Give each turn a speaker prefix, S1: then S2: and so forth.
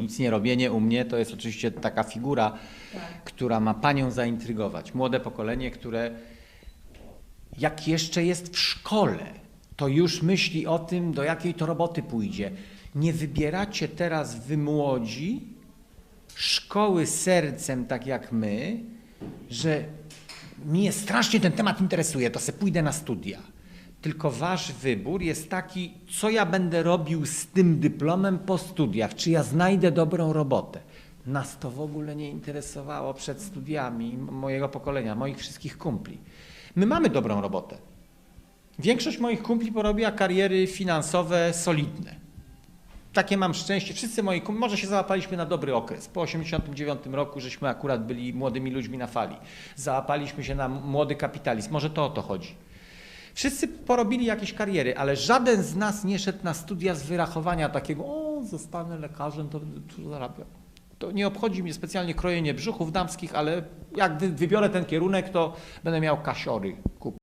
S1: Nic nie robienie u mnie to jest oczywiście taka figura, która ma panią zaintrygować. Młode pokolenie, które jak jeszcze jest w szkole, to już myśli o tym, do jakiej to roboty pójdzie. Nie wybieracie teraz wy młodzi szkoły sercem, tak jak my, że mnie strasznie ten temat interesuje, to se pójdę na studia. Tylko wasz wybór jest taki, co ja będę robił z tym dyplomem po studiach, czy ja znajdę dobrą robotę. Nas to w ogóle nie interesowało przed studiami mojego pokolenia, moich wszystkich kumpli. My mamy dobrą robotę. Większość moich kumpli porobiła kariery finansowe solidne. Takie mam szczęście. Wszyscy moi kumpli, może się załapaliśmy na dobry okres. Po 89 roku żeśmy akurat byli młodymi ludźmi na fali. Załapaliśmy się na młody kapitalizm. Może to o to chodzi. Wszyscy porobili jakieś kariery, ale żaden z nas nie szedł na studia z wyrachowania takiego, o, zostanę lekarzem, to tu zarabiam. To nie obchodzi mnie specjalnie krojenie brzuchów damskich, ale jak wy- wybiorę ten kierunek, to będę miał kasiory kup.